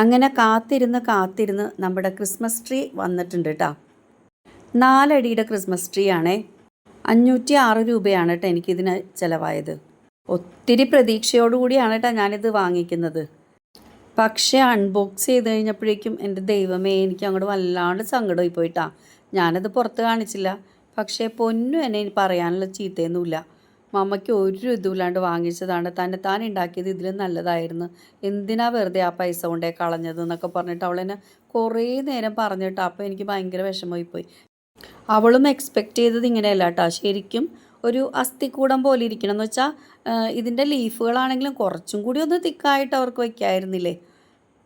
അങ്ങനെ കാത്തിരുന്ന് കാത്തിരുന്ന് നമ്മുടെ ക്രിസ്മസ് ട്രീ വന്നിട്ടുണ്ട് കേട്ടോ നാലടിയുടെ ക്രിസ്മസ് ട്രീ ആണേ. അഞ്ഞൂറ്റി ആറ് രൂപയാണ് കേട്ടോ എനിക്കിതിന് ചിലവായത്. ഒത്തിരി പ്രതീക്ഷയോടുകൂടിയാണ് കേട്ടോ ഞാനിത് വാങ്ങിക്കുന്നത്. പക്ഷേ അൺബോക്സ് ചെയ്ത് കഴിഞ്ഞപ്പോഴേക്കും എന്റെ ദൈവമേ എനിക്ക് അങ്ങോട്ട് വല്ലാണ്ട് സങ്കടമായി പോയിട്ടാ ഞാനത് പുറത്ത് കാണിച്ചില്ല. പക്ഷേ പൊന്നു എന്നെ പറയാനുള്ള ചീത്തയൊന്നുമില്ല. മമ്മയ്ക്ക് ഒരു ഇതുമില്ലാണ്ട് വാങ്ങിച്ചതാണ്. തന്നെ താൻ ഉണ്ടാക്കിയത് ഇതിലും നല്ലതായിരുന്നു. എന്തിനാ വെറുതെ ആ പൈസ കൊണ്ടേ കളഞ്ഞത് എന്നൊക്കെ പറഞ്ഞിട്ട് അവളെന്നെ കുറേ നേരം പറഞ്ഞിട്ട് അപ്പോൾ എനിക്ക് ഭയങ്കര വിഷമമായി പോയി. അവളും എക്സ്പെക്റ്റ് ചെയ്തത് ഇങ്ങനെയല്ല കേട്ടോ. ശരിക്കും ഒരു അസ്ഥിക്കൂടം പോലെ ഇരിക്കണം എന്ന് വെച്ചാൽ ഇതിന്റെ ലീഫുകളാണെങ്കിലും കുറച്ചും കൂടി ഒന്ന് തിക്കായിട്ട് അവർക്ക് വയ്ക്കായിരുന്നില്ലേ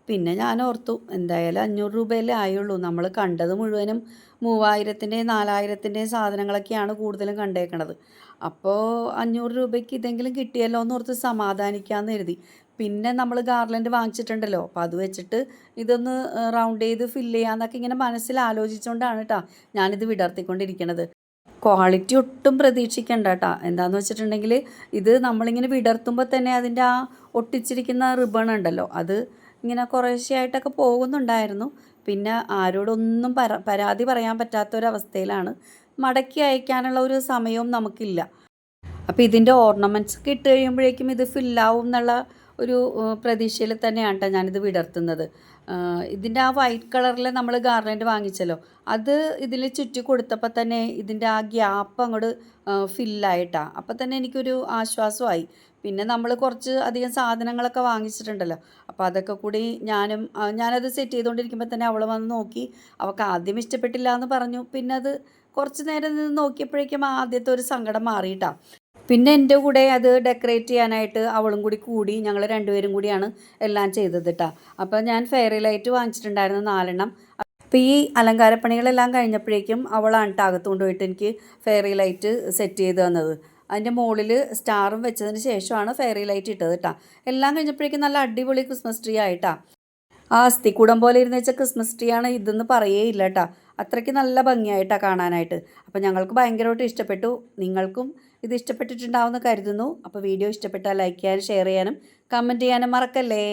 പിന്നെ ഞാൻ ഓർത്തു എന്തായാലും അഞ്ഞൂറ് രൂപയല്ലേ ആയുള്ളൂ. നമ്മൾ കണ്ടത് മുഴുവനും മൂവായിരത്തിന്റെയും നാലായിരത്തിന്റെയും സാധനങ്ങളൊക്കെയാണ് കൂടുതലും കണ്ടേക്കണത്. അപ്പോൾ അഞ്ഞൂറ് രൂപയ്ക്ക് ഇതെങ്കിലും കിട്ടിയല്ലോ എന്ന് ഓർത്ത് സമാധാനിക്കാമെന്ന് കരുതി. പിന്നെ നമ്മൾ ഗാർലൻഡ് വാങ്ങിച്ചിട്ടുണ്ടല്ലോ. അപ്പോൾ അത് വെച്ചിട്ട് ഇതൊന്ന് റൗണ്ട് ചെയ്ത് ഫില്ല് ചെയ്യാമെന്നൊക്കെ ഇങ്ങനെ മനസ്സിൽ ആലോചിച്ചുകൊണ്ടാണ് കേട്ടോ ഞാനിത് വിടർത്തിക്കൊണ്ടിരിക്കണത്. ക്വാളിറ്റി ഒട്ടും പ്രതീക്ഷിക്കേണ്ട കേട്ടോ എന്താണെന്ന് വെച്ചിട്ടുണ്ടെങ്കിൽ ഇത് നമ്മളിങ്ങനെ വിടർത്തുമ്പോൾ തന്നെ അതിന്റെ ആ ഒട്ടിച്ചിരിക്കുന്ന റിബൺ ഉണ്ടല്ലോ. അത് ഇങ്ങനെ കുറേശ്ശെയായിട്ടൊക്കെ പോകുന്നുണ്ടായിരുന്നു. പിന്നെ ആരോടൊന്നും പര പരാതി പറയാൻ പറ്റാത്തൊരവസ്ഥയിലാണ് മടക്കി അയക്കാനുള്ള ഒരു സമയവും നമുക്കില്ല. അപ്പോൾ ഇതിന്റെ ഓർണമെന്റ്സ് ഒക്കെ ഇട്ട് കഴിയുമ്പോഴേക്കും ഇത് ഫില്ലാവും എന്നുള്ള ഒരു പ്രതീക്ഷയിൽ തന്നെയാണ് കേട്ടോ ഞാനിത് വിടർത്തുന്നത്. ഇതിന്റെ ആ വൈറ്റ് കളറിൽ നമ്മൾ ഗാർലൻഡ് വാങ്ങിച്ചല്ലോ. അത് ഇതിൽ ചുറ്റി കൊടുത്തപ്പോൾ തന്നെ ഇതിന്റെ ആ ഗ്യാപ്പ് അങ്ങോട്ട് ഫില്ലായിട്ടാണ് അപ്പോൾ തന്നെ എനിക്കൊരു ആശ്വാസമായി. പിന്നെ നമ്മൾ കുറച്ച് അധികം സാധനങ്ങളൊക്കെ വാങ്ങിച്ചിട്ടുണ്ടല്ലോ. അപ്പോൾ അതൊക്കെ കൂടി ഞാനും ഞാനത് സെറ്റ് ചെയ്തുകൊണ്ടിരിക്കുമ്പോൾ തന്നെ അവൾ വന്ന് നോക്കി. അവൾക്ക് ആദ്യം ഇഷ്ടപ്പെട്ടില്ല എന്ന് പറഞ്ഞു. പിന്നെ അത് കുറച്ച് നേരം നിന്ന് നോക്കിയപ്പോഴേക്കും ആദ്യത്തെ ഒരു സങ്കടം മാറിയിട്ടാണ് പിന്നെ എന്റെ കൂടെ അത് ഡെക്കറേറ്റ് ചെയ്യാനായിട്ട് അവളും കൂടി കൂടി ഞങ്ങൾ രണ്ടുപേരും കൂടിയാണ് എല്ലാം ചെയ്തത് കേട്ടോ അപ്പോൾ ഞാൻ ഫെയറി ലൈറ്റ് വാങ്ങിച്ചിട്ടുണ്ടായിരുന്നു നാലെണ്ണം. അപ്പോൾ ഈ അലങ്കാരപ്പണികളെല്ലാം കഴിഞ്ഞപ്പോഴേക്കും അവളാണ് കേട്ടോ കൊണ്ടുപോയിട്ട് എനിക്ക് ഫെയറി ലൈറ്റ് സെറ്റ് ചെയ്ത് തന്നത്. അതിന്റെ മുകളിൽ സ്റ്റാറും വെച്ചതിന് ശേഷമാണ് ഫെയറി ലൈറ്റ് ഇട്ടത് കേട്ടോ എല്ലാം കഴിഞ്ഞപ്പോഴേക്കും നല്ല അടിപൊളി ക്രിസ്മസ് ട്രീ ആയിട്ടാ ആ കൂടം പോലെ ഇരുന്ന് വെച്ചാൽ ക്രിസ്മസ് ട്രീ ആണ് ഇതെന്ന് പറയേ ഇല്ല കേട്ടോ അത്രയ്ക്ക് നല്ല ഭംഗിയായിട്ടാണ് കാണാനായിട്ട്. അപ്പോൾ ഞങ്ങൾക്ക് ഭയങ്കരമായിട്ട് ഇഷ്ടപ്പെട്ടു. നിങ്ങൾക്കും ഇത് ഇഷ്ടപ്പെട്ടിട്ടുണ്ടാവുമെന്ന് കരുതുന്നു. അപ്പോൾ വീഡിയോ ഇഷ്ടപ്പെട്ടാൽ ലൈക്ക് ചെയ്യാനും ഷെയർ ചെയ്യാനും കമന്റ് ചെയ്യാനും മറക്കല്ലേ?